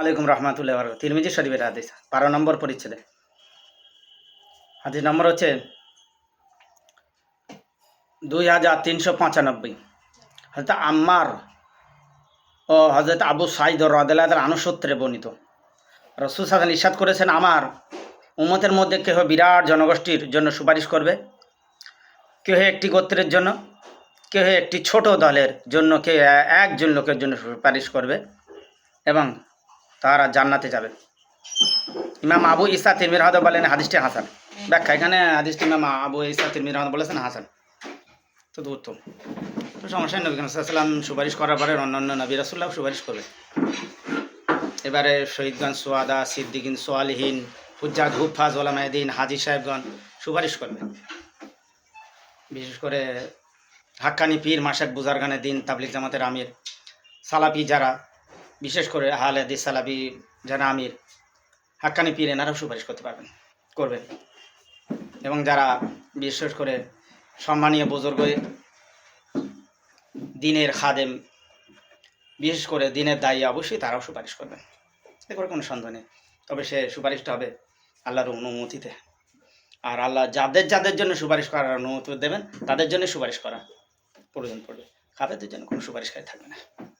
আলাইকুম রহমতুল্লাহ বরকত তিরমিজি শরীফের হাদিস, বারো নম্বর পরিচ্ছেদে। হাদিস নম্বর হচ্ছে দুই হাজার তিনশো পঁচানব্বই। হজরত আম্মার ও হজরত আবু সাইদ রদালের আনুসূত্রে বর্ণিত। রসুল সাদান ইসাদ করেছেন, আমার উমতের মধ্যে কেহ বিরাট জনগোষ্ঠীর জন্য সুপারিশ করবে? কেহ একটি গোত্রের জন্য? কেহ একটি ছোট দলের জন্য কে, একজন লোকের জন্য সুপারিশ করবে? এবং তারা জান্নাতে যাবে। ইমাম আবু ইসা তিরমির রহমত বলেন হাদিসটি হাসান। ব্যাখ্যা, এখানে হাদিসটি ইমাম আবু ইসা তিরমির রহমত বলেছেন হাসান। তো উত্তম তো। সমস্যা নবী সাল্লাম সুপারিশ করার পরে অন্যান্য নবী রাসুল্লাহ সুপারিশ করবে। এবারে শহীদগঞ্জ সোয়াদা সিদ্দিকিন সোয়ালিহীন হুজ্জাদ হুফাজ ওলামায়দিন হাজি সাহেবগণ সুপারিশ করবে। বিশেষ করে হাক্কানি পীর মাসাক বুজারগানের দিন তাবলিক জামাতের আমির সালাপি যারা বিশেষ করে আহলে হাদিস সালাফি যারা আমির, হাক্কানি পীর এনারাও সুপারিশ করতে পারবেন, করবেন। এবং যারা বিশেষ করে সম্মানীয় বুজুর্গ, দিনের খাদেম, বিশেষ করে দিনের দায়ী, অবশ্যই তারাও সুপারিশ করবেন। এতে করে কোনো সন্দেহ নেই। তবে সে সুপারিশটা হবে আল্লাহর অনুমতিতে। আর আল্লাহ যাদের যাদের জন্য সুপারিশ করার অনুমতি দেবেন, তাদের জন্য সুপারিশ করা প্রয়োজন পড়বে। কাফেরদের জন্য কোনো সুপারিশকারী থাকবে না।